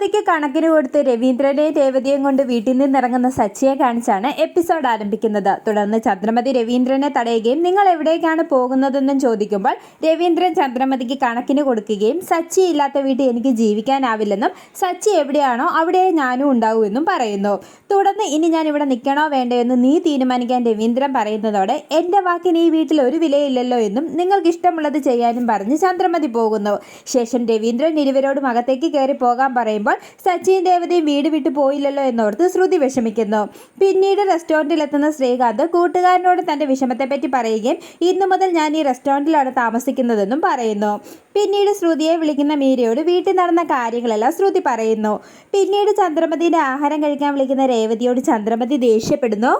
ചന്ദ്രമതിക്ക് കണക്കിന് കൊടുത്ത് രവീന്ദ്രനെ രേവതിയും കൊണ്ട് വീട്ടിൽ നിന്നിറങ്ങുന്ന സച്ചിയെ കാണിച്ചാണ് എപ്പിസോഡ് ആരംഭിക്കുന്നത്. തുടർന്ന് ചന്ദ്രമതി രവീന്ദ്രനെ തടയുകയും നിങ്ങൾ എവിടേക്കാണ് പോകുന്നതെന്നും ചോദിക്കുമ്പോൾ രവീന്ദ്രൻ ചന്ദ്രമതിക്ക് കണക്കിന് കൊടുക്കുകയും സച്ചി ഇല്ലാത്ത വീട്ടിൽ എനിക്ക് ജീവിക്കാനാവില്ലെന്നും സച്ചി എവിടെയാണോ അവിടെ ഞാനും ഉണ്ടാവൂ എന്നും പറയുന്നു. തുടർന്ന് ഇനി ഞാൻ ഇവിടെ നിൽക്കണോ വേണ്ടോ എന്ന് നീ തീരുമാനിക്കാൻ രവീന്ദ്രൻ പറയുന്നതോടെ എന്റെ വാക്കിന് ഈ വീട്ടിൽ ഒരു വിലയില്ലല്ലോ എന്നും നിങ്ങൾക്ക് ഇഷ്ടമുള്ളത് ചെയ്യാനും പറഞ്ഞ് ചന്ദ്രമതി പോകുന്നു. ശേഷം രവീന്ദ്രൻ ഇരുവരോടും അകത്തേക്ക് കയറി പോകാൻ പറയുമ്പോൾ സച്ചിൻ ദേവതയും വീട് വിട്ടു പോയില്ലല്ലോ എന്നോർത്ത് ശ്രുതി വിഷമിക്കുന്നു. പിന്നീട് റെസ്റ്റോറന്റിലെത്തുന്ന ശ്രീകാന്ത് കൂട്ടുകാരനോട് തന്റെ വിഷമത്തെപ്പറ്റി പറയുകയും ഇന്നു മുതൽ ഞാൻ ഈ റെസ്റ്റോറന്റിലാണ് താമസിക്കുന്നതെന്നും പറയുന്നു. പിന്നീട് ശ്രുതിയെ വിളിക്കുന്ന മീരയോട് വീട്ടിൽ നടന്ന കാര്യങ്ങളെല്ലാം ശ്രുതി പറയുന്നു. പിന്നീട് ചന്ദ്രമതിയുടെ ആഹാരം കഴിക്കാൻ വിളിക്കുന്ന രേവതിയോട് ചന്ദ്രമതി ദേഷ്യപ്പെടുന്നു.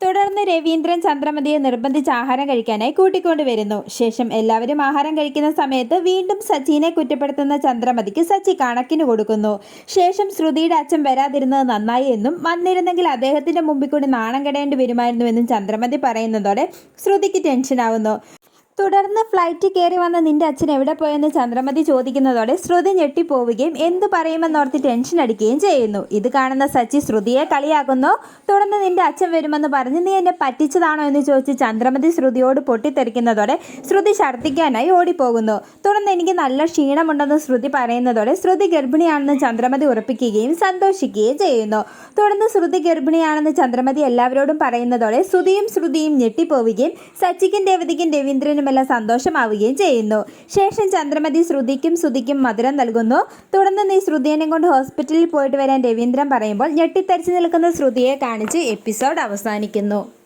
തുടർന്ന് രവീന്ദ്രൻ ചന്ദ്രമതിയെ നിർബന്ധിച്ച് ആഹാരം കഴിക്കാനായി കൂട്ടിക്കൊണ്ടുവരുന്നു. ശേഷം എല്ലാവരും ആഹാരം കഴിക്കുന്ന സമയത്ത് വീണ്ടും സച്ചിനെ കുറ്റപ്പെടുത്തുന്ന ചന്ദ്രമതിക്ക് സച്ചി കണക്കിന് കൊടുക്കുന്നു. ശേഷം ശ്രുതിയുടെ അച്ഛൻ വരാതിരുന്നത് നന്നായി എന്നും വന്നിരുന്നെങ്കിൽ അദ്ദേഹത്തിന്റെ മുമ്പിൽ കൂടി നാണം കെടേണ്ടി വരുമായിരുന്നുവെന്നും ചന്ദ്രമതി പറയുന്നതോടെ ശ്രുതിക്ക് ടെൻഷനാവുന്നു. തുടർന്ന് ഫ്ലൈറ്റ് കയറി വന്ന നിന്റെ അച്ഛൻ എവിടെ പോയെന്ന് ചന്ദ്രമതി ചോദിക്കുന്നതോടെ ശ്രുതി ഞെട്ടിപ്പോവുകയും എന്തു പറയുമെന്നോർത്ത് ടെൻഷൻ അടിക്കുകയും ചെയ്യുന്നു. ഇത് കാണുന്ന സച്ചി ശ്രുതിയെ കളിയാക്കുന്നു. തുടർന്ന് നിന്റെ അച്ഛൻ വരുമെന്ന് പറഞ്ഞ് നീ എന്നെ പറ്റിച്ചതാണോ എന്ന് ചോദിച്ച് ചന്ദ്രമതി ശ്രുതിയോട് പൊട്ടിത്തെറിക്കുന്നതോടെ ശ്രുതി ഛർദ്ദിക്കാനായി ഓടിപ്പോകുന്നു. തുടർന്ന് എനിക്ക് നല്ല ക്ഷീണമുണ്ടെന്ന് ശ്രുതി പറയുന്നതോടെ ശ്രുതി ഗർഭിണിയാണെന്ന് ചന്ദ്രമതി ഉറപ്പിക്കുകയും സന്തോഷിക്കുകയും ചെയ്യുന്നു. തുടർന്ന് ശ്രുതി ഗർഭിണിയാണെന്ന് ചന്ദ്രമതി എല്ലാവരോടും പറയുന്നതോടെ ശ്രുതിയും ശ്രുതിയും ഞെട്ടിപ്പോവുകയും സച്ചിക്കും രവതിക്കും രവീന്ദ്രനുമെല്ലാം സന്തോഷമാവുകയും ചെയ്യുന്നു. ശേഷം ചന്ദ്രമതി ശ്രുതിക്കും ശ്രുതിക്കും മധുരം നൽകുന്നു. തുടർന്ന് നീ ശ്രുതിയെ കൊണ്ട് ഹോസ്പിറ്റലിൽ പോയിട്ട് വരാൻ രവീന്ദ്രൻ പറയുമ്പോൾ ഞെട്ടിത്തരിച്ചു നിൽക്കുന്ന ശ്രുതിയെ കാണിച്ച് എപ്പിസോഡ് അവസാനിക്കുന്നു.